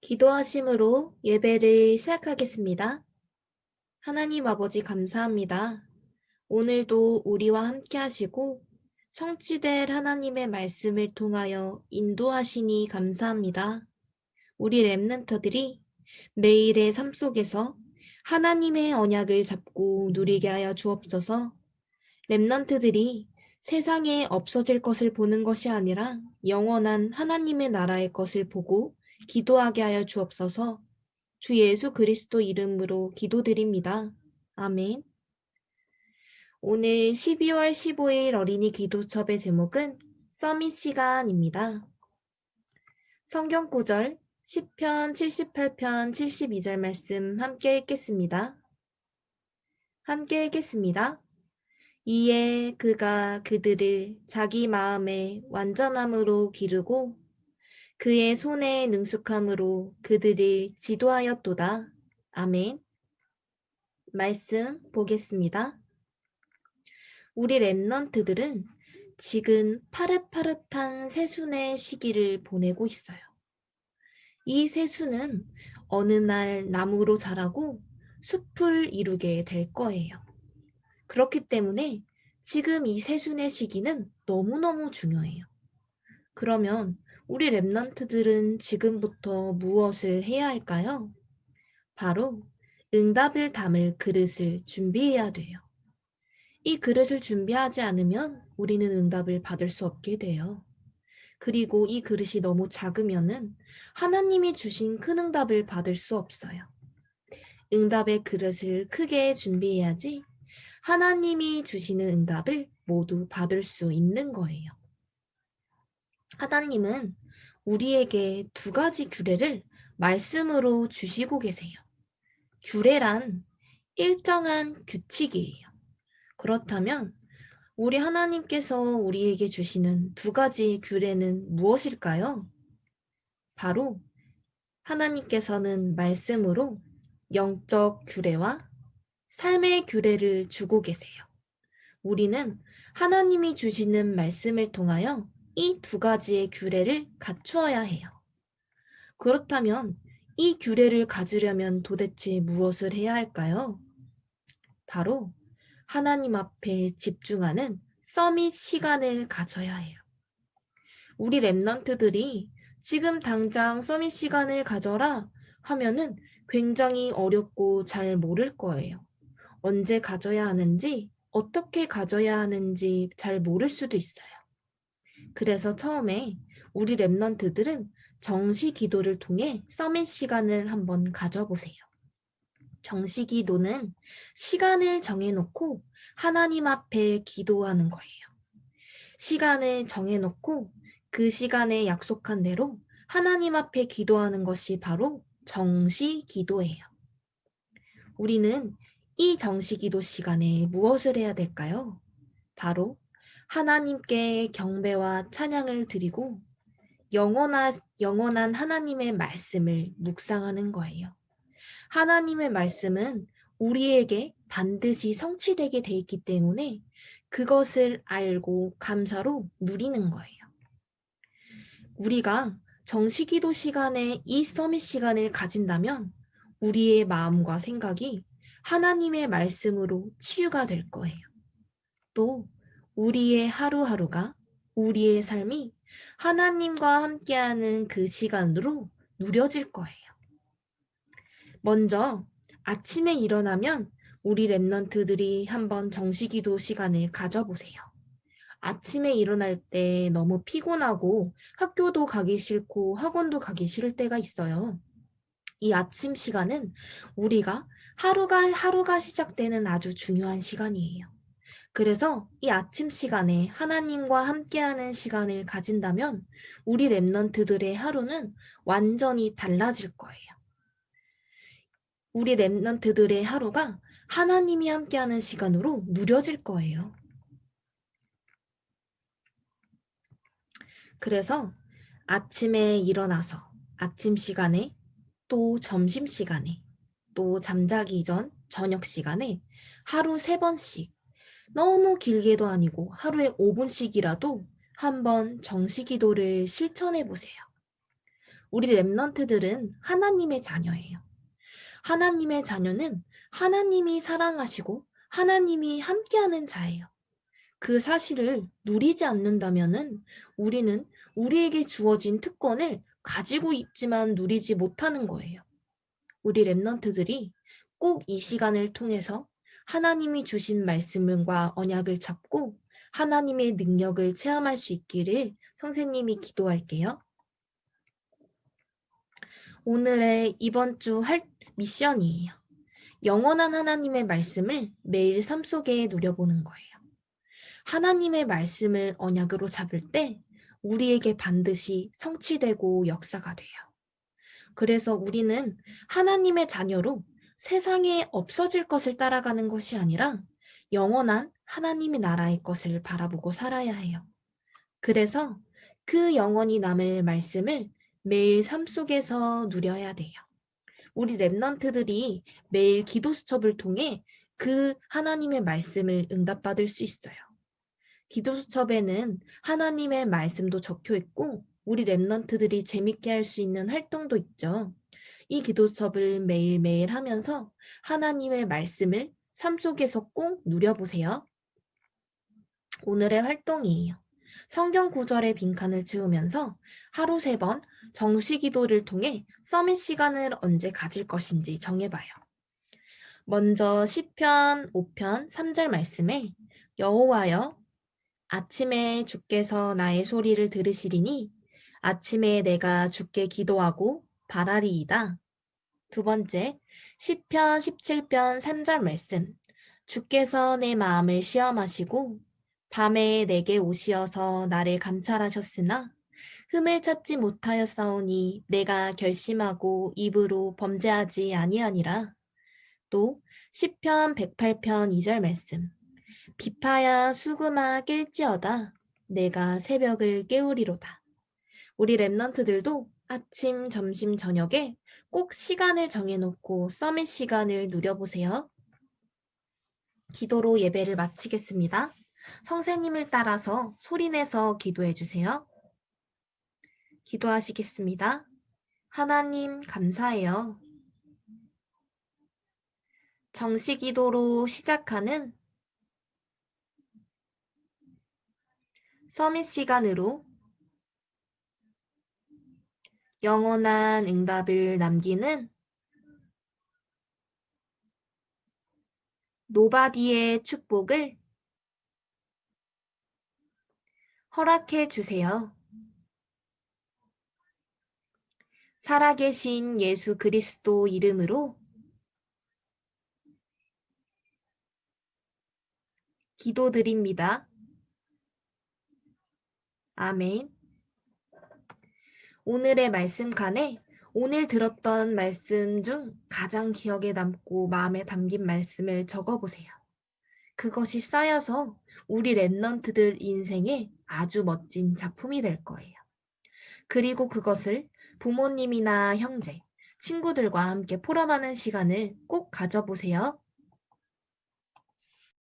기도하심으로 예배를 시작하겠습니다. 하나님 아버지 감사합니다. 오늘도 우리와 함께 하시고 성취될 하나님의 말씀을 통하여 인도하시니 감사합니다. 우리 랩런터들이 매일의 삶 속에서 하나님의 언약을 잡고 누리게 하여 주옵소서. 랩런트들이 세상에 없어질 것을 보는 것이 아니라 영원한 하나님의 나라의 것을 보고 기도하게 하여 주옵소서. 주 예수 그리스도 이름으로 기도드립니다. 아멘. 오늘 12월 15일 어린이 기도첩의 제목은 서밋 시간입니다. 성경 구절 10편 78편 72절 말씀 함께 읽겠습니다. 함께 읽겠습니다. 이에 그가 그들을 자기 마음의 완전함으로 기르고 그의 손의 능숙함으로 그들을 지도하였도다. 아멘. 말씀 보겠습니다. 우리 랩넌트들은 지금 파릇파릇한 새순의 시기를 보내고 있어요. 이 새순은 어느 날 나무로 자라고 숲을 이루게 될 거예요. 그렇기 때문에 지금 이 새순의 시기는 너무너무 중요해요. 그러면 우리 랩넌트들은 지금부터 무엇을 해야 할까요? 바로 응답을 담을 그릇을 준비해야 돼요. 이 그릇을 준비하지 않으면 우리는 응답을 받을 수 없게 돼요. 그리고 이 그릇이 너무 작으면은 하나님이 주신 큰 응답을 받을 수 없어요. 응답의 그릇을 크게 준비해야지 하나님이 주시는 응답을 모두 받을 수 있는 거예요. 하나님은 우리에게 두 가지 규례를 말씀으로 주시고 계세요. 규례란 일정한 규칙이에요. 그렇다면 우리 하나님께서 우리에게 주시는 두 가지 규례는 무엇일까요? 바로 하나님께서는 말씀으로 영적 규례와 삶의 규례를 주고 계세요. 우리는 하나님이 주시는 말씀을 통하여 이 두 가지의 규례를 갖추어야 해요. 그렇다면 이 규례를 가지려면 도대체 무엇을 해야 할까요? 바로 하나님 앞에 집중하는 서밋 시간을 가져야 해요. 우리 랩넌트들이 지금 당장 서밋 시간을 가져라 하면은 굉장히 어렵고 잘 모를 거예요. 언제 가져야 하는지, 어떻게 가져야 하는지 잘 모를 수도 있어요. 그래서 처음에 우리 랩넌트들은 정시 기도를 통해 서밋 시간을 한번 가져보세요. 정시 기도는 시간을 정해놓고 하나님 앞에 기도하는 거예요. 시간을 정해놓고 그 시간에 약속한 대로 하나님 앞에 기도하는 것이 바로 정시 기도예요. 우리는 이 정시 기도 시간에 무엇을 해야 될까요? 바로 하나님께 경배와 찬양을 드리고 영원한, 영원한 하나님의 말씀을 묵상하는 거예요. 하나님의 말씀은 우리에게 반드시 성취되게 돼 있기 때문에 그것을 알고 감사로 누리는 거예요. 우리가 정시기도 시간에 이 서밋 시간을 가진다면 우리의 마음과 생각이 하나님의 말씀으로 치유가 될 거예요. 또 우리의 하루하루가 우리의 삶이 하나님과 함께하는 그 시간으로 누려질 거예요. 먼저 아침에 일어나면 우리 랩런트들이 한번 정시기도 시간을 가져보세요. 아침에 일어날 때 너무 피곤하고 학교도 가기 싫고 학원도 가기 싫을 때가 있어요. 이 아침 시간은 우리가 하루가 하루가 시작되는 아주 중요한 시간이에요. 그래서 이 아침 시간에 하나님과 함께하는 시간을 가진다면 우리 랩넌트들의 하루는 완전히 달라질 거예요. 우리 랩넌트들의 하루가 하나님이 함께하는 시간으로 누려질 거예요. 그래서 아침에 일어나서 아침 시간에 또 점심 시간에 또 잠자기 전 저녁 시간에 하루 세 번씩 너무 길게도 아니고 하루에 5분씩이라도 한번 정시 기도를 실천해 보세요. 우리 랩런트들은 하나님의 자녀예요. 하나님의 자녀는 하나님이 사랑하시고 하나님이 함께하는 자예요. 그 사실을 누리지 않는다면은 우리는 우리에게 주어진 특권을 가지고 있지만 누리지 못하는 거예요. 우리 랩런트들이 꼭 이 시간을 통해서 하나님이 주신 말씀과 언약을 잡고 하나님의 능력을 체험할 수 있기를 선생님이 기도할게요. 오늘의 이번 주 할 미션이에요. 영원한 하나님의 말씀을 매일 삶 속에 누려보는 거예요. 하나님의 말씀을 언약으로 잡을 때 우리에게 반드시 성취되고 역사가 돼요. 그래서 우리는 하나님의 자녀로 세상에 없어질 것을 따라가는 것이 아니라 영원한 하나님의 나라의 것을 바라보고 살아야 해요. 그래서 그 영원히 남을 말씀을 매일 삶 속에서 누려야 돼요. 우리 랩런트들이 매일 기도 수첩을 통해 그 하나님의 말씀을 응답받을 수 있어요. 기도 수첩에는 하나님의 말씀도 적혀 있고 우리 랩런트들이 재밌게 할 수 있는 활동도 있죠. 이 기도 수첩을 매일매일 하면서 하나님의 말씀을 삶 속에서 꼭 누려보세요. 오늘의 활동이에요. 성경 구절의 빈칸을 채우면서 하루 세 번 정시 기도를 통해 서밋 시간을 언제 가질 것인지 정해봐요. 먼저 시편 5편 3절 말씀에 여호와여 아침에 주께서 나의 소리를 들으시리니 아침에 내가 주께 기도하고 바라리이다. 두 번째 시편 17편 3절 말씀 주께서 내 마음을 시험하시고 밤에 내게 오시어서 나를 감찰하셨으나 흠을 찾지 못하였사오니 내가 결심하고 입으로 범죄하지 아니하니라. 또 시편 108편 2절 말씀 비파야 수금아 깰지어다 내가 새벽을 깨우리로다. 우리 랩런트들도 아침, 점심, 저녁에 꼭 시간을 정해놓고 서밋 시간을 누려보세요. 기도로 예배를 마치겠습니다. 성세님을 따라서 소리내서 기도해 주세요. 기도하시겠습니다. 하나님, 감사해요. 정시 기도로 시작하는 서밋 시간으로 영원한 응답을 남기는 노바디의 축복을 허락해 주세요. 살아계신 예수 그리스도 이름으로 기도드립니다. 아멘. 오늘의 말씀 칸에 오늘 들었던 말씀 중 가장 기억에 남고 마음에 담긴 말씀을 적어보세요. 그것이 쌓여서 우리 랩넌트들 인생에 아주 멋진 작품이 될 거예요. 그리고 그것을 부모님이나 형제, 친구들과 함께 포럼하는 시간을 꼭 가져보세요.